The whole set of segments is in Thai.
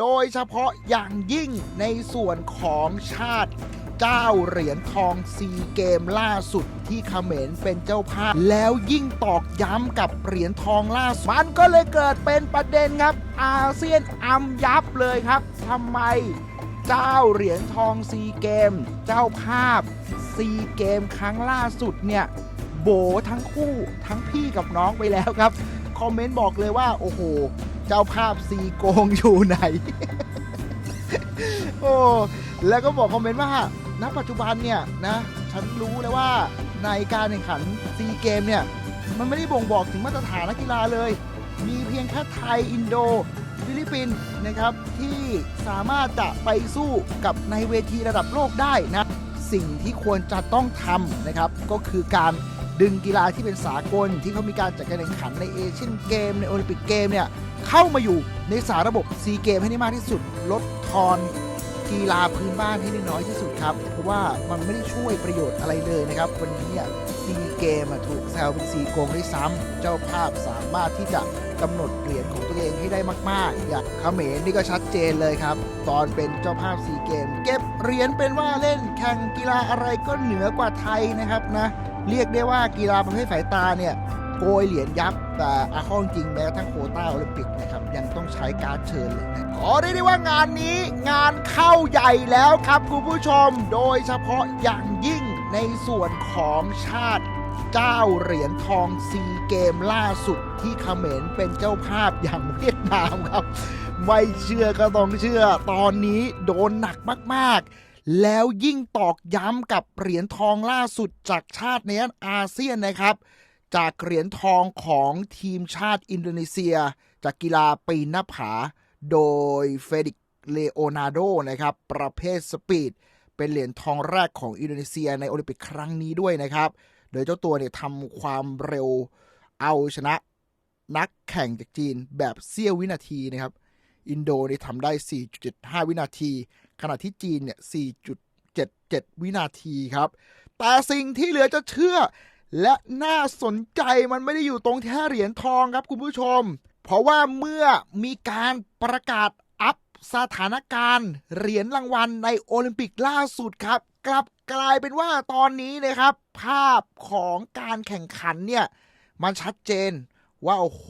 โดยเฉพาะอย่างยิ่งในส่วนของชาติเจ้าเหรียญทองซีเกมล่าสุดที่เขมรเป็นเจ้าภาพ แล้วยิ่งตอกย้ำกับเหรียญทองล่าสุดมันก็เลยเกิดเป็นประเด็นครับ อาเซียนอัมยับเลยครับทำไมเจ้าเหรียญทองซีเกม เจ้าภาพซีเกมครั้งล่าสุดเนี่ยโบทั้งคู่ทั้งพี่กับน้องไปแล้วครับ คอมเมนต์บอกเลยว่า โอ้โห เจ้าภาพซีโกงอยู่ไหน โอ้แล้วก็บอกคอมเมนต์ว่าณปัจจุบันเนี่ยนะฉันรู้แล้วว่าในการแข่งขันซีเกมเนี่ยมันไม่ได้บ่งบอกถึงมาตรฐานนักกีฬาเลย มีเพียงแค่ไทย อินโด ฟิลิปปินส์นะครับที่สามารถจะไปสู้กับในเวทีระดับโลกได้นะ สิ่งที่ควรจะต้องทำนะครับ ก็คือการ ดึงกีฬาที่เป็นสากลที่เขามีการจัดการแข่งขันในเอเชียนเกมในโอลิมปิกเกมเนี่ยเข้ามาอยู่ในสาระบบซีเกมให้ได้มากที่สุด ลดทอนกีฬาพื้นบ้านให้ได้น้อยที่สุดครับ เพราะว่ามันไม่ได้ช่วยประโยชน์อะไรเลยนะครับ วันนี้เนี่ยซีเกมถูกแซวเป็นซีโกงด้วยซ้ำเจ้าภาพสามารถที่จะกำหนดเหรียญของตัวเองให้ได้มาก ๆ อย่างเขมรนี่ก็ชัดเจนเลยครับ ตอนเป็นเจ้าภาพซีเกม เก็บเหรียญเป็นว่าเล่นแข่งกีฬาอะไรก็เหนือกว่าไทยนะครับนะเรียกได้ว่ากีฬาประเภทสายตาเนี่ยโกยเหรียญยับแต่อาข้อจริงแม้กระทั่งโควต้าโอลิมปิกนะครับยังต้องใช้การเชิญเลยนะขอได้ได้ว่างานนี้งานเข้าใหญ่แล้วครับคุณผู้ชม โดยเฉพาะอย่างยิ่งในส่วนของชาติเจ้าเหรียญทองซีเกมล่าสุดที่เขมรเป็นเจ้าภาพอย่างเวียดนามครับ ไม่เชื่อก็ต้องเชื่อตอนนี้โดนหนักมากๆ แล้วยิ่งตอกย้ำกับเหรียญทองล่าสุดจากชาติในอาเซียนนะครับ จากเหรียญทองของทีมชาติอินโดนีเซีย จากกีฬาปีนหน้าผา โดยเฟดิกเลโอนาร์โดนะครับ ประเภทสปีด เป็นเหรียญทองแรกของอินโดนีเซียในโอลิมปิกครั้งนี้ด้วยนะครับ โดยเจ้าตัวเนี่ยทำความเร็วเอาชนะนักแข่งจากจีนแบบเสี้ยววินาทีนะครับ อินโดเนี่ยทำได้ 4.75 วินาที ขณะที่จีนเนี่ย 4.77 วินาทีครับ แต่สิ่งที่เหลือจะเชื่อ และน่าสนใจมันไม่ได้อยู่ตรงแค่เหรียญทองครับคุณผู้ชม เพราะว่าเมื่อมีการประกาศอัพสถานการณ์ เหรียญรางวัลในโอลิมปิกล่าสุดครับ กลับกลายเป็นว่าตอนนี้นะครับ ภาพของการแข่งขันเนี่ย มันชัดเจนว่าโอ้โห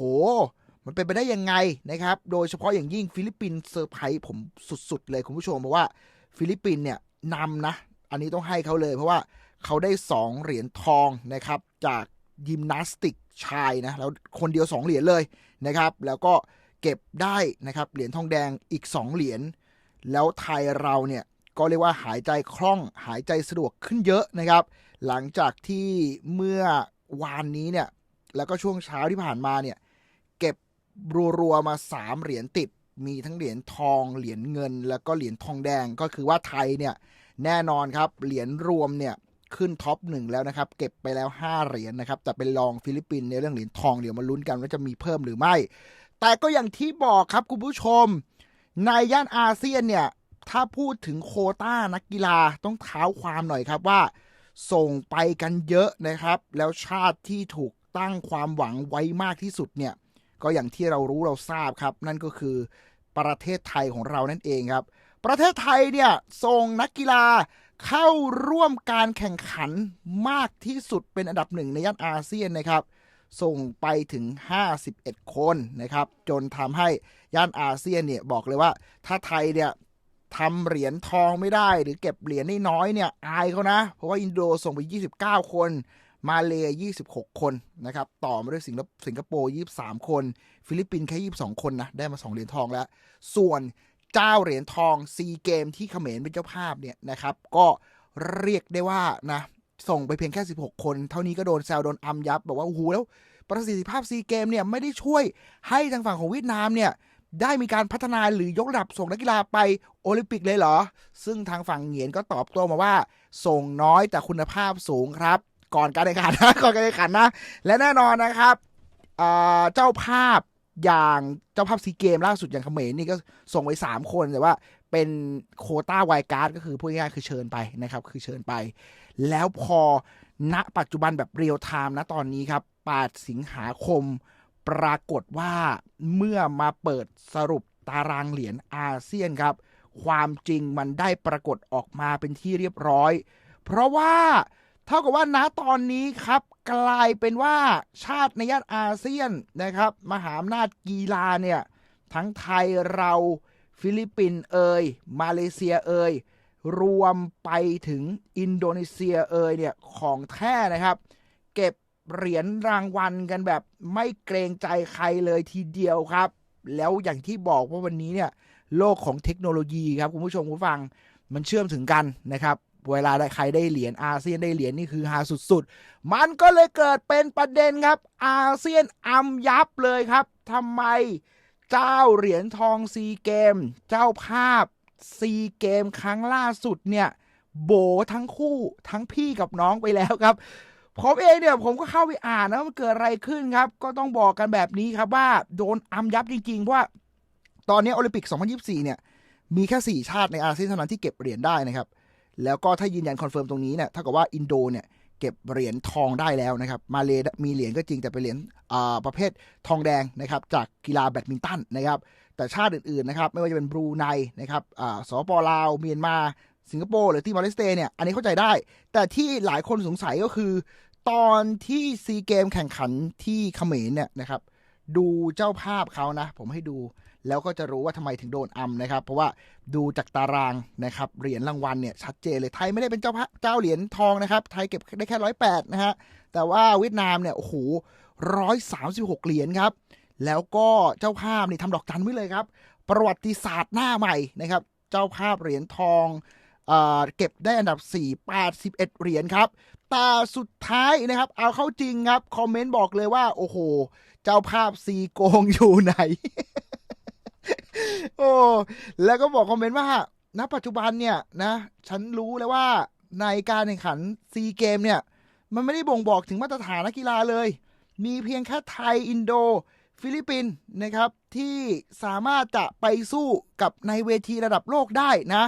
มันเป็นไปได้ยังไงนะครับ โดยเฉพาะอย่างยิ่งฟิลิปปินส์เซอร์ไพรส์ผมสุด ๆ เลยคุณผู้ชมเพราะว่าฟิลิปปินส์เนี่ยนำนะ อันนี้ต้องให้เขาเลย เพราะว่าเขาได้ 2 เหรียญทองนะครับ จากยิมนาสติกชายนะ แล้วคนเดียว 2 เหรียญเลยนะครับ แล้วก็เก็บได้นะครับ เหรียญทองแดงอีก 2 เหรียญ แล้วไทยเราเนี่ยก็เรียกว่าหายใจคล่องหายใจสะดวกขึ้นเยอะนะครับ หลังจากที่เมื่อวานนี้เนี่ย แล้วก็ช่วงเช้าที่ผ่านมาเนี่ย รัวๆมา3เหรียญติด มีทั้งเหรียญทองเหรียญเงิน แล้วก็เหรียญทองแดงก็คือว่าไทยเนี่ยแน่นอนครับเหรียญรวมเนี่ยขึ้นท็อปหนึ่งแล้วนะครับ เก็บไปแล้ว 5 เหรียญนะครับ แต่เป็นรองฟิลิปปินส์ในเรื่องเหรียญทองเดี๋ยวมาลุ้นกันว่าจะมีเพิ่มหรือไม่ แต่ก็อย่างที่บอกครับคุณผู้ชม ในย่านอาเซียนเนี่ย ถ้าพูดถึงโคต้านักกีฬาต้องเท้าความหน่อยครับว่า ส่งไปกันเยอะนะครับ แล้วชาติที่ถูกตั้งความหวังไว้มากที่สุดเนี่ย ก็อย่างที่เรารู้เราทราบครับ นั่นก็คือประเทศไทยของเรานั่นเองครับ ประเทศไทยเนี่ยส่งนักกีฬาเข้าร่วมการแข่งขันมากที่สุดเป็นอันดับหนึ่งในย่านอาเซียนนะครับส่งไปถึง 51 คนนะครับ จนทำให้ย่านอาเซียนเนี่ยบอกเลยว่า ถ้าไทยเนี่ยทำเหรียญทองไม่ได้ หรือเก็บเหรียญได้น้อยเนี่ยอายเขานะ เพราะว่าอินโดส่งไป 29 คน มาเลย์26คนนะครับ ต่อมาด้วยสิงคสิงคโปร์23คน ฟิลิปปินส์แค่22คนนะ ได้มา2เหรียญทองแล้ว ส่วนเจ้าเหรียญทองซีเกมที่เขมรเป็นเจ้าภาพเนี่ยนะครับ ก็เรียกได้ว่านะส่งไปเพียงแค่ 16 คน เท่านี้ก็โดนแซวโดนอัมยับ บอกว่า โอ้โห แล้วประสิทธิภาพซีเกมเนี่ย ไม่ได้ช่วยให้ทางฝั่งของเวียดนามเนี่ย ได้มีการพัฒนาหรือยกระดับส่งนักกีฬาไปโอลิมปิกเลยเหรอ ซึ่งทางฝั่งเหงียนก็ตอบโต้มาว่า ส่งน้อยแต่คุณภาพสูงครับ ก่อนการแข่งขันนะก่อนการแข่งขันนะ และแน่นอนนะครับเจ้าภาพอย่างเจ้าภาพซีเกมล่าสุดอย่างเขมรนี่ก็ส่งไว้3คนแต่ว่าเป็นโคต้าไวการ์ดก็คือพูดง่ายๆคือเชิญไปนะครับ คือเชิญไป แล้วพอณปัจจุบันแบบเรียลไทม์นะตอนนี้ครับ 8 สิงหาคม ปรากฏว่าเมื่อมาเปิดสรุปตารางเหรียญอาเซียนครับ ความจริงมันได้ปรากฏออกมาเป็นที่เรียบร้อย เพราะว่า เท่ากับว่าณตอนนี้ครับกลายเป็นว่าชาติในย่านอาเซียนนะครับ มหาอำนาจกีฬาเนี่ยทั้งไทยเราฟิลิปปินส์เอยมาเลเซียเอยรวมไปถึงอินโดนีเซียเอยเนี่ยของแท้นะครับ เก็บเหรียญรางวัลกันแบบไม่เกรงใจใครเลยทีเดียวครับ แล้วอย่างที่บอกว่าวันนี้เนี่ยโลกของเทคโนโลยีครับคุณผู้ชมคุณฟังมันเชื่อมถึงกันนะครับ เวลาใครได้เหรียญอาเซียนได้เหรียญนี่คือฮาสุดๆ มันก็เลยเกิดเป็นประเด็นครับ อาเซียนอัมยับเลยครับทำไมเจ้าเหรียญทองซีเกม เจ้าภาพซีเกมครั้งล่าสุดเนี่ย โบทั้งคู่ทั้งพี่กับน้องไปแล้วครับผมเองเนี่ยผมก็เข้าไปอ่านนะมันเกิดอะไรขึ้นครับ ก็ต้องบอกกันแบบนี้ครับว่าโดนอัมยับจริงๆ เพราะว่าตอนนี้โอลิมปิก 2024 เนี่ย มีแค่ 4 ชาติในอาเซียนเท่านั้นที่เก็บเหรียญได้นะครับ แล้วก็ถ้ายืนยันคอนเฟิร์มตรงนี้เนี่ยเท่ากับว่าอินโดเนี่ยเก็บเหรียญทองได้แล้วนะครับ มาเลมีเหรียญก็จริงแต่เป็นเหรียญประเภททองแดงนะครับ จากกีฬาแบดมินตันนะครับ แต่ชาติอื่นๆนะครับ ไม่ว่าจะเป็นบรูไนนะครับอ่าสปลาว เมียนมา สิงคโปร์หรือที่มาเลเซียเนี่ย อันนี้เข้าใจได้ แต่ที่หลายคนสงสัยก็คือ ตอนที่ซีเกมแข่งขันที่เขมรเนี่ยนะครับ ดูเจ้าภาพเขานะ ผมให้ดู แล้วก็จะรู้ว่าทำไมถึงโดนอัมนะครับ เพราะว่าดูจากตารางนะครับเหรียญรางวัลเนี่ยชัดเจนเลยไทยไม่ได้เป็นเจ้าพระเจ้าเหรียญทองนะครับ ไทยเก็บได้แค่ร้อยแปดนะฮะแต่ว่าเวียดนามเนี่ยโอ้โหร้อยสามสิบหกเหรียญครับ แล้วก็เจ้าภาพนี่ทำดอกจันไว้เลยครับ ประวัติศาสตร์หน้าใหม่นะครับ เจ้าภาพเหรียญทองเออเก็บได้อันดับ 4 81 เหรียญครับ แต่สุดท้ายนะครับ เอาเข้าจริงครับ คอมเมนต์บอกเลยว่า โอ้โห เจ้าภาพซีโกงอยู่ไหน โอ้แล้วก็บอกคอมเมนต์ว่าณปัจจุบันเนี่ยนะ ฉันรู้เลยว่าในการแข่งขันซีเกมเนี่ย มันไม่ได้บ่งบอกถึงมาตรฐานนักกีฬาเลย มีเพียงแค่ไทย อินโด ฟิลิปปินส์นะครับ ที่สามารถจะไปสู้กับในเวทีระดับโลกได้นะ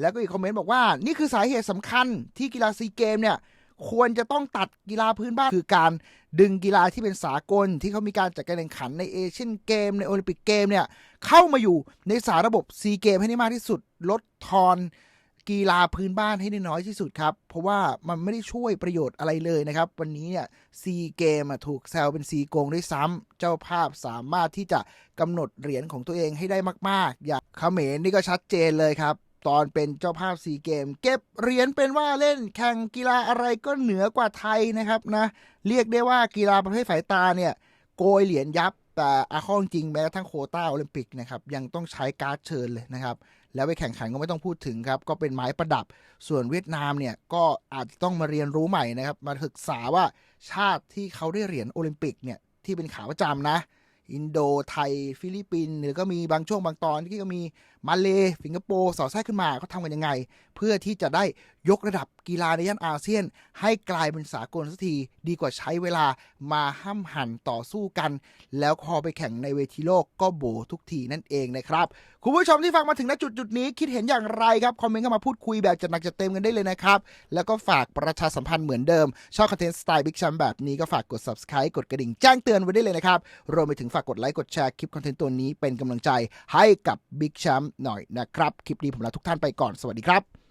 แล้วก็อีกคอมเมนต์บอกว่า นี่คือสาเหตุสำคัญที่กีฬาซีเกมเนี่ย ควรจะต้องตัดกีฬาพื้นบ้านคือการดึงกีฬาที่เป็นสากล ที่เขามีการจัดการแข่งขันในเอเชียนเกมในโอลิมปิกเกมเนี่ยเข้ามาอยู่ในสาระบบซีเกมให้ได้มากที่สุด ลดทอนกีฬาพื้นบ้านให้ได้น้อยที่สุดครับ เพราะว่ามันไม่ได้ช่วยประโยชน์อะไรเลยนะครับ วันนี้เนี่ยซีเกมถูกแซวเป็นซีโกงด้วยซ้ำเจ้าภาพสามารถที่จะกำหนดเหรียญของตัวเองให้ได้มาก ๆ อย่างเขมรนี่ก็ชัดเจนเลยครับ ตอนเป็นเจ้าภาพซีเกม เก็บเหรียญเป็นว่าเล่นแข่งกีฬาอะไรก็เหนือกว่าไทยนะครับนะเรียกได้ว่ากีฬาประเภทสายตาเนี่ยโกยเหรียญยับแต่อาข้อจริงแม้กระทั่งโคต้าโอลิมปิกนะครับยังต้องใช้การ์ดเชิญเลยนะครับแล้วไปแข่งขันก็ไม่ต้องพูดถึงครับ ก็เป็นไม้ประดับส่วนเวียดนามเนี่ยก็อาจจะต้องมาเรียนรู้ใหม่นะครับ มาศึกษาว่าชาติที่เขาได้เหรียญโอลิมปิกเนี่ยที่เป็นขาประจำนะ อินโดไทย ฟิลิปปินส์หรือก็มีบางช่วงบางตอนที่ก็มี มาเลสิงคโปร์สอดแทรกขึ้นมาเขาทำกันยังไง เพื่อที่จะได้ยกระดับกีฬาในย่านอาเซียน ให้กลายเป็นสากลสักทีดีกว่าใช้เวลามาห้ำหั่นต่อสู้กัน แล้วพอไปแข่งในเวทีโลกก็โบทุกทีนั่นเองนะครับคุณผู้ชมที่ฟังมาถึงณจุดจุดนี้คิดเห็นอย่างไรครับคอมเมนต์เข้ามาพูดคุยแบบจัดหนักจัดเต็มกันได้เลยนะครับแล้วก็ฝากประชาสัมพันธ์เหมือนเดิมชอบคอนเทนต์สไตล์บิ๊กแชมแบบนี้ก็ฝากกด subscribe กดกระดิ่งแจ้งเตือนไว้ได้เลยนะครับรวมไปถึงฝากกดไลค์กดแชร์คลิปคอนเทนต์ตัวนี้เป็นกำลังใจให้กับบิ๊กแชมหน่อยนะครับ คลิปนี้ผมลาทุกท่านไปก่อนสวัสดีครับ